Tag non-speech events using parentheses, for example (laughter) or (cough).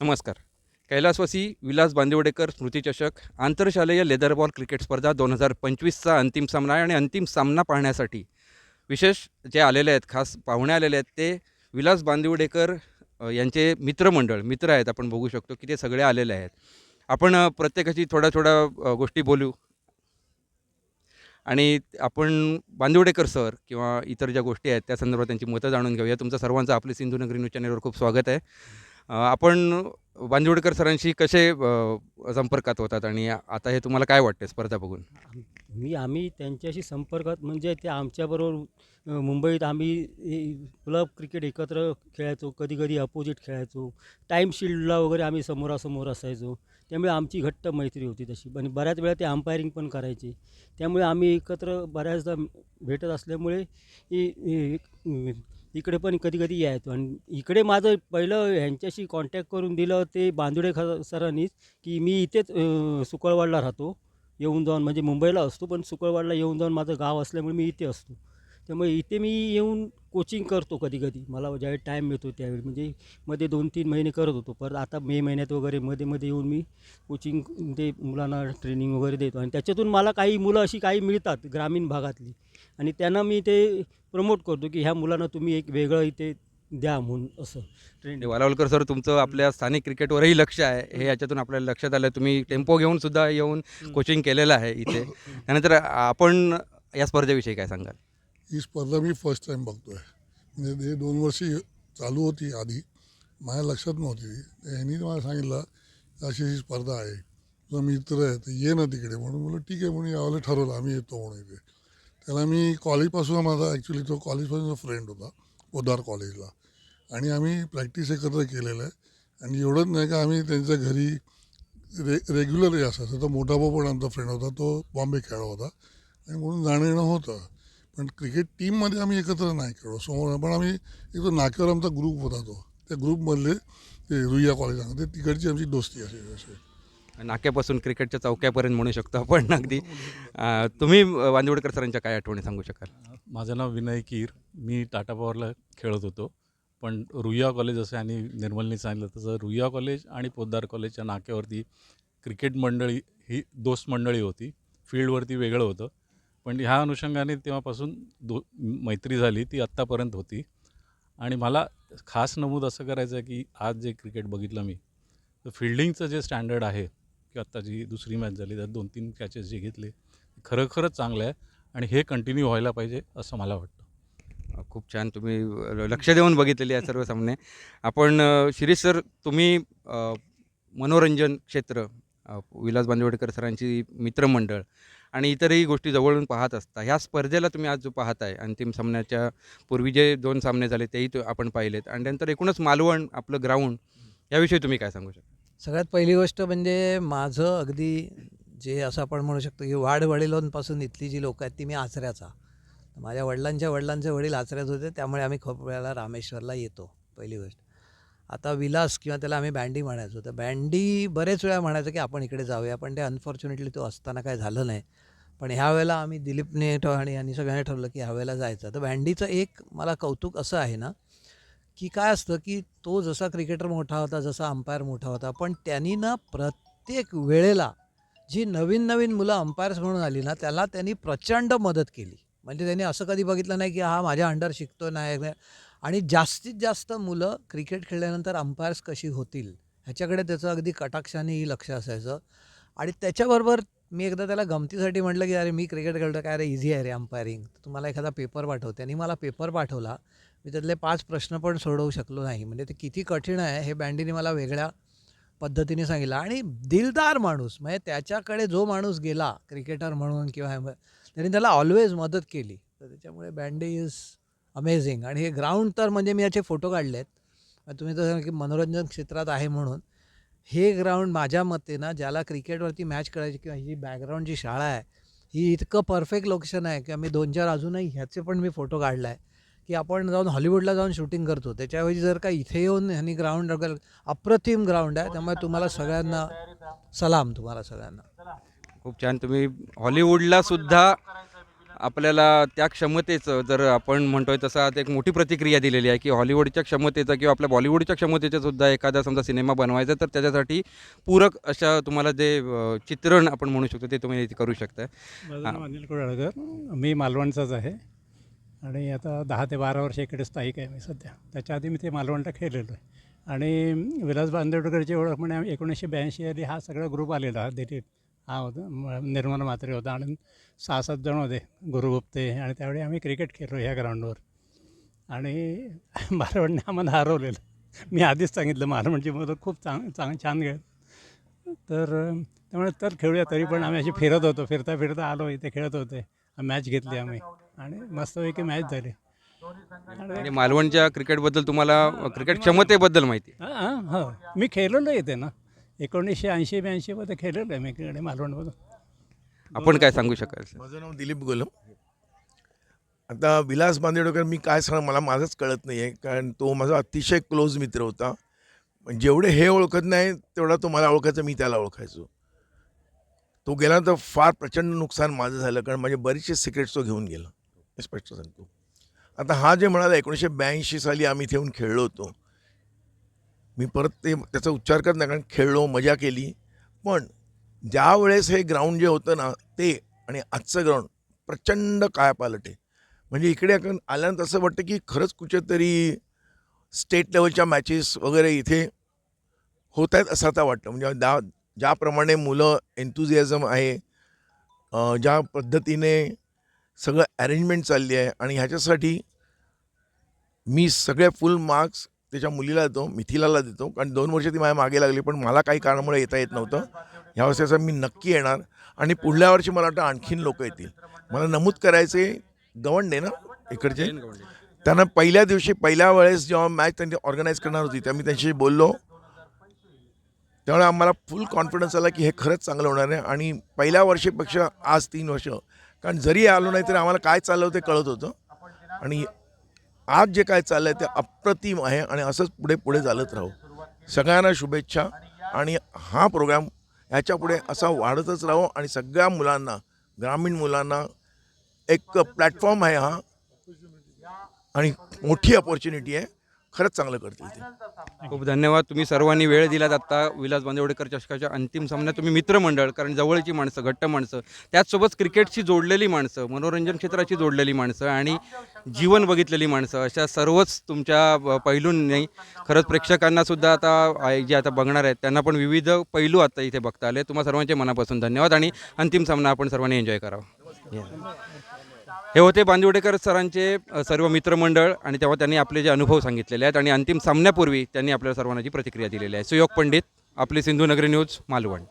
नमस्कार. कैलासवासी विलास बांदिवडेकर स्मृतिचषक आंतरशालेय लेदरबॉल क्रिकेट स्पर्धा दोन हजार पंचवीसचा अंतिम सामना आहे आणि अंतिम सामना पाहण्यासाठी विशेष जे आलेले आहेत खास पाहुणे आलेले आहेत ते विलास बांदिवडेकर यांचे मित्रमंडळ मित्र आहेत आपण बघू शकतो की ते सगळे आलेले आहेत. आपण प्रत्येकाची थोड्या थोड्या गोष्टी बोलू. आणि आपण बांदिवडेकर सर किंवा इतर ज्या गोष्टी आहेत त्या संदर्भात त्यांची मतं जाणून घेऊया. तुमचं सर्वांचं आपले सिंधुनगरी न्यूज चॅनलवर खूप स्वागत आहे. आपण बांदिवडेकर सरांशी कसे संपर्कात होतात आणि आता हे तुम्हाला काय वाटते स्पर्धा बघून? मी आम्ही त्यांच्याशी संपर्कात म्हणजे ते आमच्याबरोबर मुंबईत आम्ही क्लब क्रिकेट एकत्र खेळायचो कधी कधी अपोजिट खेळायचो टाईम शिल्डला वगैरे आम्ही समोरासमोर असायचो. त्यामुळे आमची घट्ट मैत्री होती तशी. पण बऱ्याच वेळा ते अंपायरिंग पण करायचे. त्यामुळे आम्ही एकत्र बऱ्याचदा भेटत असल्यामुळे इकडे पण कधी कधी यायचो आणि इकडे माझं पहिलं ह्यांच्याशी कॉन्टॅक्ट करून दिलं ते बांदुडे ख सरांनीच की मी इथेच सुकळवाडला राहतो. येऊन जाऊन म्हणजे मुंबईला असतो पण सुकळवाडला येऊन जाऊन माझं गाव असल्यामुळे मी इथे असतो. त्यामुळे इथे मी येऊन कोचिंग करतो कधी कधी मला ज्यावेळी टाईम मिळतो त्यावेळी. म्हणजे मध्ये दोन तीन महिने करत होतो. परत आता मे महिन्यात वगैरे मध्ये मध्ये येऊन मी कोचिंग ते मुलांना ट्रेनिंग वगैरे देतो. आणि त्याच्यातून मला काही मुलं अशी काही मिळतात ग्रामीण भागातली. आणि त्यांना मी ते प्रमोट करतो की ह्या मुलांना तुम्ही एक वेगळं इथे द्या म्हणून असं. म्हणजे वालावलकर सर तुमचं आपल्या स्थानिक क्रिकेटवरही लक्ष आहे. हे याच्यातून आपल्याला लक्षात आलं. तुम्ही टेम्पो घेऊन सुद्धा येऊन कोचिंग केलेलं आहे इथे. त्यानंतर आपण या स्पर्धेविषयी काय सांगाल? ही स्पर्धा मी फर्स्ट टाईम बघतोय. म्हणजे ते दोन वर्षी चालू होती आधी. माझ्या लक्षात नव्हती. ती ह्यांनी मला सांगितलं अशी ही स्पर्धा आहे. तुझा मित्र आहे तर ये ना तिकडे. म्हणून म्हणलं ठीक आहे म्हणून यावेळेला ठरवलं आम्ही येतो म्हणून इथे. त्याला मी कॉलेजपासून माझा ॲक्च्युली तो कॉलेजपासून फ्रेंड होता पोदार कॉलेजला. आणि आम्ही प्रॅक्टिस एकत्र केलेलं आहे. आणि एवढंच नाही का आम्ही त्यांच्या घरी रे रेग्युलरही असायचं तर मोठा भाऊ पण आमचा फ्रेंड होता तो बॉम्बे खेळा होता. आणि म्हणून जाणं येणं होतं. पण क्रिकेट टीममध्ये आम्ही एकत्र नाही खेळलो. समोर पण आम्ही एक तो नाक्यावर आमचा ग्रुप होता तो. त्या ग्रुपमधले ते रुईया कॉलेज ते तिकडची आमची दोस्ती असे असे नाक्यापासून क्रिकेटच्या चौक्यापर्यंत म्हणू शकतो आपण अगदी. तुम्ही वांदिवडकर सरांच्या काय आठवणी सांगू शकाल? माझं नाव विनय कीर. मी टाटा पॉवरला खेळत होतो. पण रुईया कॉलेज असं आणि निर्मलनी सांगितलं तसं रुईया कॉलेज आणि पोद्दार कॉलेजच्या नाक्यावरती क्रिकेट मंडळी ही दोस्त मंडळी होती. फील्डवरती वेगळं होतं. पण ह्या अनुषंगाने तेव्हापासून दो मैत्री झाली. ती आत्तापर्यंत होती. आणि मला खास नमूद असं करायचं आहे की आज जे क्रिकेट बघितलं मी तर फिल्डिंगचं जे स्टँडर्ड आहे की आत्ता जी दुसरी मॅच झाली त्यात दोन तीन कॅचेस जे घेतले खरं खरंच चांगलं आहे आणि हे कंटिन्यू व्हायला पाहिजे असं मला वाटतं. खूप छान. तुम्ही लक्ष देऊन बघितलेली आहे सर्व सामने आपण शिरीष सर तुम्ही मनोरंजन क्षेत्र विलास बांदिवडेकर सरांची मित्रमंडळ आणि इतरही गोष्टी जवळून पाहत असता ह्या स्पर्धेला तुम्ही आज जो पाहत आहे अंतिम सामन्याच्या पूर्वी जे दोन सामने झाले तेही आपण पाहिलेत. आणि नंतर एकूणच मालवण आपलं ग्राउंड याविषयी तुम्ही काय सांगू शकता? सगळ्यात पहिली गोष्ट म्हणजे माझं अगदी जे असं आपण म्हणू शकतो की वाढ वडिलांपासून इथली जी लोक आहेत ती मी आचऱ्याचा. माझ्या वडिलांच्या वडिलांचे वडील आचऱ्याच होते त्यामुळे आम्ही खूप वेळेला रामेश्वरला येतो पहिली गोष्ट. आता विलास किंवा त्याला आम्ही बँडी म्हणायचो. तर बँडी बरेच वेळा म्हणायचं की आपण इकडे जाऊया पण ते अनफॉर्च्युनेटली तो असताना काय झालं नाही. पण ह्या वेळेला आम्ही दिलीपने ठ- आणि यांनी सगळ्यांनी ठरवलं की ह्यावेळेला जायचं. तर बँडीचं एक मला कौतुक असं आहे ना की काय असतं की तो जसा क्रिकेटर मोठा होता जसा अंपायर मोठा होता पण त्यांनी ना प्रत्येक वेळेला जी नवीन नवीन मुलं अंपायर्स म्हणून आली ना त्याला त्यांनी प्रचंड मदत केली. म्हणजे त्यांनी असं कधी बघितलं नाही की हा माझ्या अंडर शिकतो नाही नाही. आणि जास्तीत जास्त मुलं क्रिकेट खेळल्यानंतर अंपायर्स कशी होतील ह्याच्याकडे त्याचं अगदी कटाक्षानेही लक्ष असायचं. आणि त्याच्याबरोबर मी एकदा त्याला गमतीसाठी म्हटलं की अरे मी क्रिकेट खेळतो काय अरे इझी आहे रे अंपायरिंग तुम्हाला एखादा पेपर पाठवते. आणि मला पेपर पाठवला. मी त्यातले पाच प्रश्न पण सोडवू शकलो नाही. म्हणजे ते किती कठीण आहे हे बँडीने मला वेगळ्या पद्धतीने सांगितलं. आणि दिलदार माणूस म्हणजे त्याच्याकडे जो माणूस गेला क्रिकेटर म्हणून किंवा त्याने त्यांनी त्याला ऑलवेज मदत केली. तर त्याच्यामुळे बँडी इज अमेझिंग आणि हे ग्राउंड तर म्हणजे मी याचे फोटो काढले आहेत तुम्ही तर की मनोरंजन क्षेत्रात आहे म्हणून. हे ग्राउंड माझ्या मते ना ज्याला क्रिकेटवरती मॅच करायची किंवा ही बॅकग्राऊंड जी शाळा आहे ही इतकं परफेक्ट लोकेशन आहे की आम्ही दोन चार अजूनही ह्याचे पण मी फोटो काढला आहे की आपण जाऊन हॉलिवूडला जाऊन शूटिंग करतो. त्याच्याऐवजी जर का इथे येऊन ह्यांनी ग्राउंड अप्रतिम ग्राउंड आहे त्यामुळे तुम्हाला सगळ्यांना सलाम तुम्हाला सगळ्यांना. खूप छान. तुम्ही हॉलिवूडला सुद्धा आपल्याला त्या क्षमतेचं जर आपण म्हणतोय तसं आता एक मोठी प्रतिक्रिया दिलेली आहे की हॉलिवूडच्या क्षमतेचं किंवा आपल्या बॉलिवूडच्या क्षमतेचं सुद्धा एखादा समजा सिनेमा बनवायचा तर त्याच्यासाठी पूरक अशा तुम्हाला जे चित्रण आपण म्हणू शकतो ते तुम्ही इथे करू शकता. अनिल कुडाळकर. मी मालवणचाच आहे. आणि आता दहा ते बारा वर्ष इकडे स्थायिक आहे मी सध्या. त्याच्या आधी मी ते मालवणला खेळलेलो आहे. आणि विलास बांदेडकरची ओळख म्हणजे आम्ही एकोणीसशे ब्याऐंशी आली हा सगळा ग्रुप आलेला दिलीप. हा होता निर्मल म्हात्रे होता आणि सहा सात जण होते गुरुगुप्ते. आणि त्यावेळी आम्ही क्रिकेट खेळलो ह्या ग्राउंडवर आणि (laughs) मालवणने आम्हाला हरवलेलं. मी आधीच सांगितलं मालवणची मुलं खूप चांग चांग छान खेळ तर त्यामुळे तर खेळूया तरी पण आम्ही अशी फिरत होतो. फिरता फिरता आलो इथे खेळत होते. मॅच घेतली आम्ही. आणि मस्तपैकी मॅच झाली. आणि मालवणच्या क्रिकेटबद्दल तुम्हाला क्रिकेट क्षमतेबद्दल माहिती आहे. हां हां. हो मी खेळलेलो आहे इथे ना. एकोणीसशे ऐंशी ब्याऐंशीमध्ये खेळलेलो आहे मी इकडे मालवणमधून. आपण काय सांगू शकाल? माझं नाव दिलीप गोलम. आता विलास बांदेडकर मी काय सांग मला माझंच कळत नाही आहे कारण तो माझा अतिशय क्लोज मित्र होता. पण जेवढे हे ओळखत नाही तेवढा तो मला ओळखायचा मी त्याला ओळखायचो. तो गेल्यानंतर फार प्रचंड नुकसान माझं झालं कारण माझे बरेचसे सिक्रेट्स तो घेऊन गेला. हे स्पष्ट सांगतो. आता हा जे म्हणाला एकोणीसशे ब्याऐंशी साली आम्ही इथे येऊन खेळलो होतो. मी परत ते त्याचा उच्चार करत नाही कारण खेळलो मजा केली. पण ज्यावेळेस हे ग्राउंड जे होतं ना ते आणि आजचं ग्राउंड प्रचंड कायापालट आहे. म्हणजे इकडे आपण आल्यानंतर असं वाटतं की खरंच कुठेतरी स्टेट लेवलच्या मॅचेस वगैरे इथे होत आहेत असं आता वाटतं. म्हणजे दा ज्याप्रमाणे मुलं एन्थुझियाझम आहे ज्या पद्धतीने सगळं अरेंजमेंट चालली आहे आणि ह्याच्यासाठी मी सगळे फुल मार्क्स त्याच्या मुलीला देतो मिथिलाला देतो. कारण दोन वर्ष ती माझ्या मागे लागली पण मला काही कारणामुळे येता येत नव्हतं. ह्या वर्षाचा मी नक्की येणार. आणि पुढल्या वर्षी मला वाटतं आणखीन लोक येतील. मला नमूद करायचे गवंडे ना इकडचे? त्यांना पहिल्या दिवशी पहिल्या वेळेस जेव्हा मॅच त्यांनी ऑर्गनाईज करणार होती तेव्हा मी त्यांच्याशी बोललो. त्यामुळे आम्हाला फुल कॉन्फिडन्स आला की हे खरंच चांगलं होणार आहे. आणि पहिल्या वर्षीपेक्षा आज तीन वर्ष कारण जरी आलो नाही तरी आम्हाला काय चाललं ते कळत होतं. आणि आज जे काय चाललं आहे ते अप्रतिम आहे आणि असंच पुढे पुढे चालत राहू. सगळ्यांना शुभेच्छा. आणि हा प्रोग्राम ह्याच्यापुढे असा वाढतच राहो आणि सगळ्या मुलांना ग्रामीण मुलांना एक प्लॅटफॉर्म आहे हा. आणि मोठी अपॉर्च्युनिटी आहे. खरंच चांगलं करतील ते. खूप धन्यवाद. तुम्ही सर्वांनी वेळ दिलात आत्ता. विलास बांदेवडेकर चषकाच्या अंतिम सामन्यात तुम्ही मित्रमंडळ कारण जवळची माणसं घट्ट माणसं त्याचसोबत क्रिकेटशी जोडलेली माणसं मनोरंजन क्षेत्राची जोडलेली माणसं आणि जीवन बघितलेली माणसं अशा सर्वच तुमच्या पैलूंनी खरंच प्रेक्षकांना सुद्धा आता जे आता बघणार आहेत त्यांना पण विविध पैलू आता इथे बघता आले तुम्हा सर्वांचे मनापासून धन्यवाद आणि अंतिम सामना आपण सर्वांनी एन्जॉय करावा. हे होते बांदिवडेकर सरांचे सर्व मित्रमंडळ आणि तेव्हा त्यांनी आपले जे अनुभव सांगितलेले आहेत आणि अंतिम सामन्यापूर्वी त्यांनी आपल्या सर्वांना जी प्रतिक्रिया दिलेली आहे. सुयोग पंडित आपली सिंधुनगरी न्यूज मालवण.